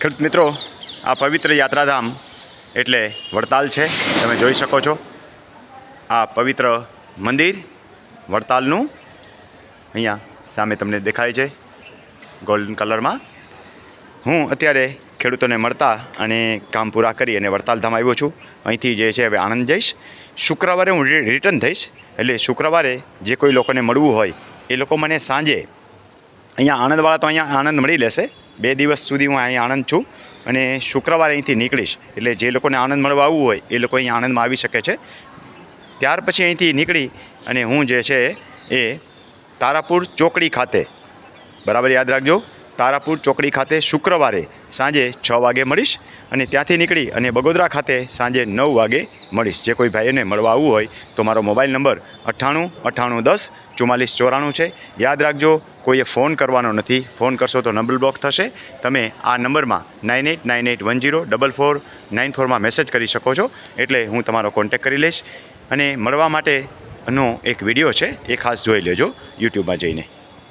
ખેડૂત મિત્રો, આ પવિત્ર યાત્રાધામ એટલે વડતાલ છે, તમે જોઈ શકો છો. આ પવિત્ર મંદિર વડતાલનું અહીંયા સામે તમને દેખાય છે ગોલ્ડન કલરમાં હું અત્યારે ખેડૂતોને મળતા અને કામ પૂરા કરી અને વડતાલધામ આવ્યો છું. અહીંથી જે છે, હવે આણંદ જઈશ. શુક્રવારે હું રિટર્ન થઈશ. એટલે શુક્રવારે જે કોઈ લોકોને મળવું હોય, એ લોકો મને સાંજે અહીંયા આણંદવાળા તો અહીંયા આનંદ મળી લેશે. બે દિવસ સુધી હું અહીં આણંદ છું અને શુક્રવારે અહીંથી નીકળીશ. એટલે જે લોકોને આનંદ મળવા આવવું હોય, એ લોકો અહીં આણંદમાં આવી શકે છે. ત્યાર પછી અહીંથી નીકળી અને હું જે છે એ તારાપુર ચોકડી ખાતે, બરાબર યાદ રાખજો, તારાપુર ચોકડી ખાતે શુક્રવારે સાંજે છ વાગે મળીશ અને ત્યાંથી નીકળી અને બગોદરા ખાતે સાંજે નવ વાગે મળીશ. જે કોઈ ભાઈને મળવા આવવું હોય તો મારો મોબાઈલ નંબર અઠ્ઠાણું અઠ્ઠાણું દસ ચુમ્માલીસ ચોરાણું છે. યાદ રાખજો કોઈએ ફોન કરવાનો નથી, ફોન કરશો તો નંબર બ્લોક થશે. તમે આ નંબરમાં nine eight nine eight one zero double four nine ફોરમાં message કરી શકો છો, એટલે હું તમારો કોન્ટેક કરી લઈશ. અને મળવા માટેનો એક વીડિયો છે, એ ખાસ જોઈ લેજો યુટ્યુબમાં જઈને.